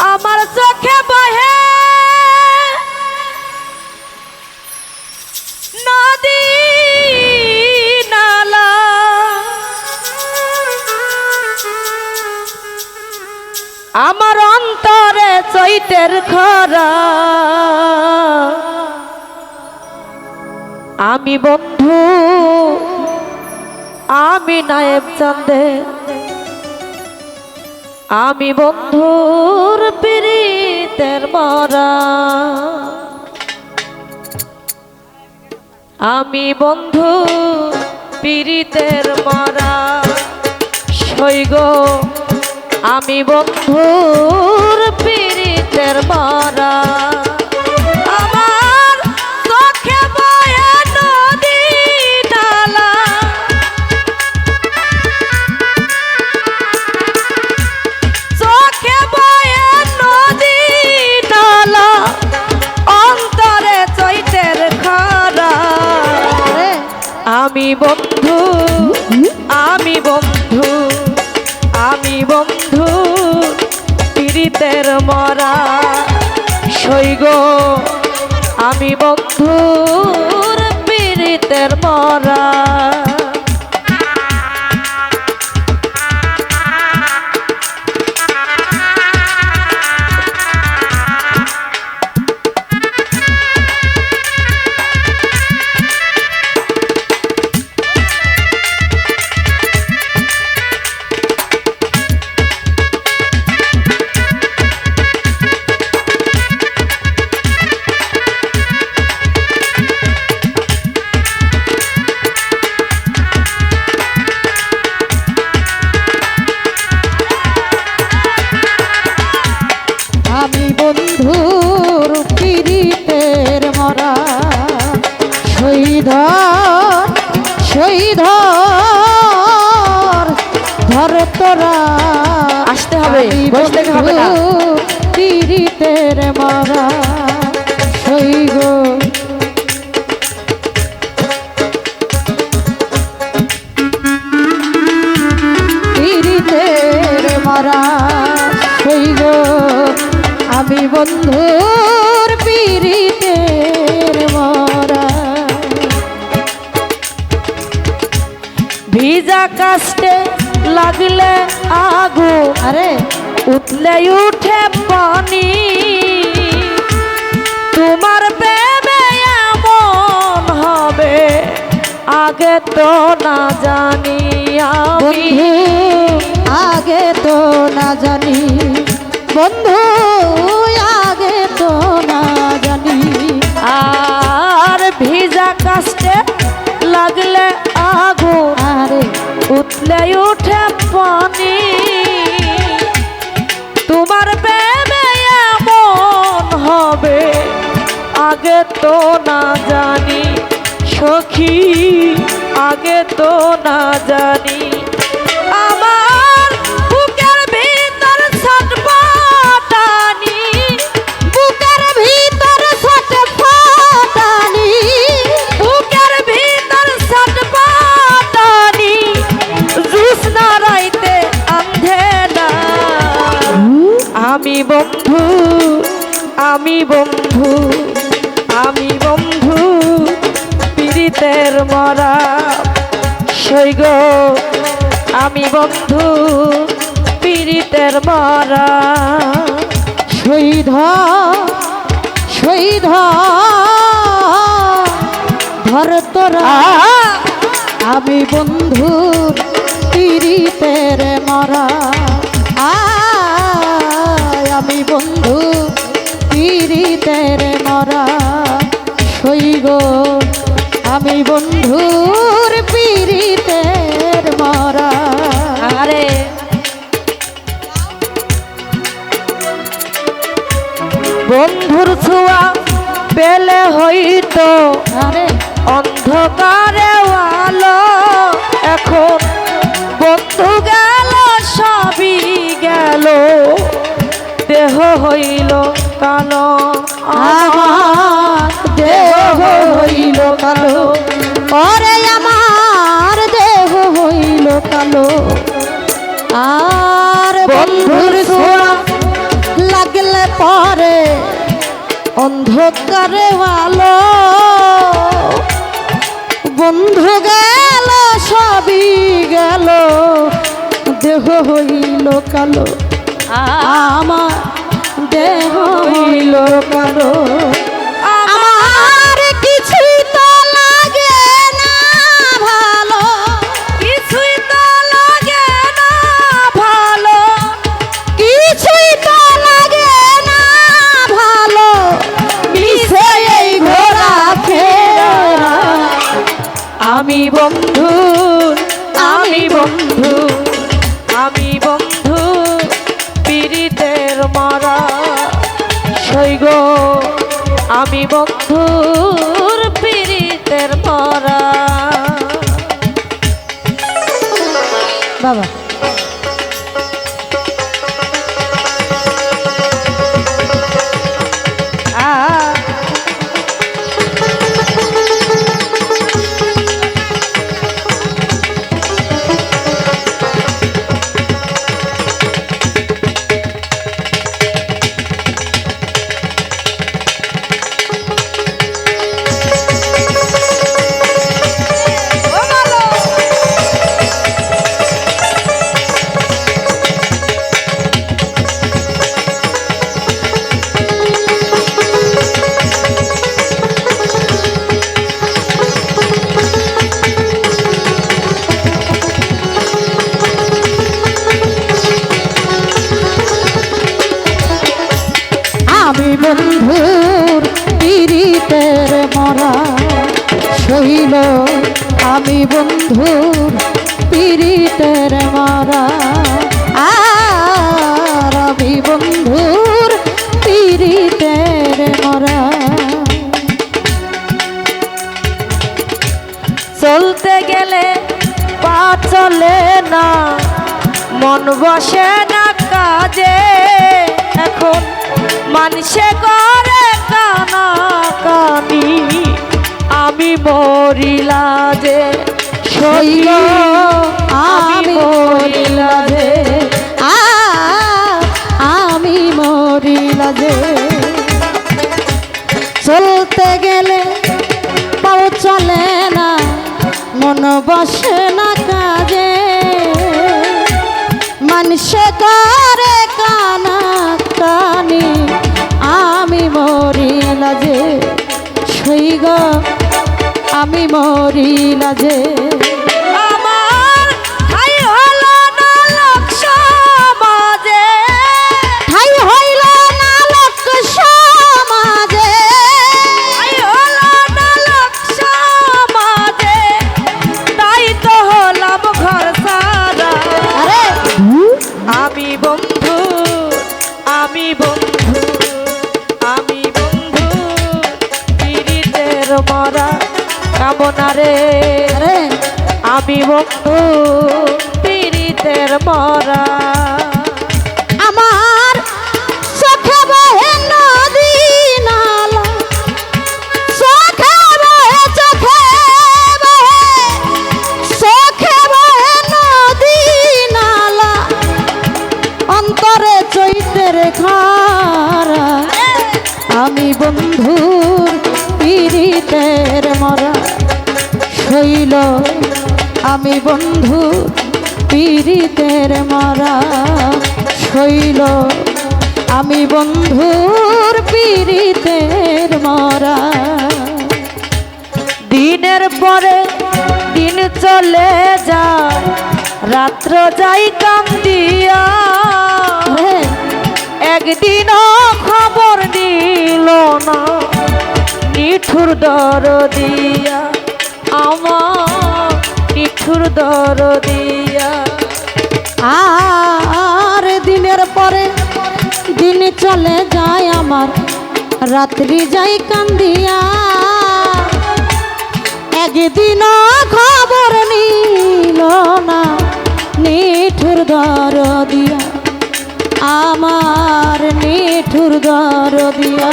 আমার চোখে বহে। নদী নালা। আমার অন্তরে চৈতের খরা। আমি বন্ধু, আমি নায়েব চান্দে আমি বন্ধুর পীড়িতের মরা। আমি বন্ধু পীড়িতের মরা। সৈগ আমি বন্ধুর পীড়িতের মরা। সৈগ আমি বন্ধুর পীড়িতের মরা বসে থেকে হবে না। বন্ধুর পীড়িতের মরা শহীদ পীড়িতের মারা হইব আমি বন্ধুর ভিজা কাস্টে লাগলে আগু আরে উঠলে উঠে পানি। তোমার প্রেমে এমন হবে, আগে তো না জানি আমি। আগে তো না জানি। বন্ধু, আগে তো জুসনা রাইতে আন্ধেলা আমি বন্ধু আমি বন্ধু আমি বন্ধু পীড়িতের মরা সৈগ আমি বন্ধু পীড়িতের মরা। শহীদ শহীদ ধর তোরা। বন্ধুর ছোঁয়া পেলে হইতো। অন্ধকারে আলো। এখন বন্ধু গেল সবই গেল। দেহ হইল কালো আমার দেহ অন্ধকারে ভালো। বন্ধু গেল সবই গেল। দেহ হইল কালো আমার দেহ হইল কালো। বাবা বন্ধুর পীড়িতের মরা সইল আমি বন্ধুর পীড়িতের মরা। আর আমি বন্ধুর পীড়িতের মরা। চলতে গেলে পা চলে না, মন বসে না কাজে। এখন মানুষে করে কানা কানি আমি মরিলা যে সইল আমি মরিলা যে। আমি মরিলা যে। চলতে গেলে পাও চলে না মন বসে না কাজে। মানুষে করে কানা আমি মরি না যে বন্ধু পীড়িতের মরা। আমার চোখে বহে নদী নালা। চোখে বহে চোখে খারা। আমি বন্ধুর পীড়িতের মরা। শৈল আমি বন্ধু পীড়িতের মারা শৈল। আমি বন্ধুর পীড়িতের মারা। দিনের পরে দিন চলে যায় রাত্র যাই কান্দিয়া। হ্যাঁ, একদিনও খবর দিল না নিঠুর দর দিয়া আমার। নিঠুর দর দিয়া আর দিনের পরে দিন চলে যায় আমার, রাত্রি যাই কান্দিয়া। একদিন খবর নিল না নিঠুর দর দিয়া আমার নিঠুর দর দিয়া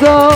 고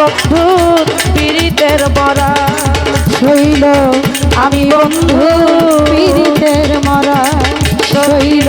বন্ধুর পীড়িতের মরা। শৈল আমি বন্ধু পীড়িতের মরা। শৈল।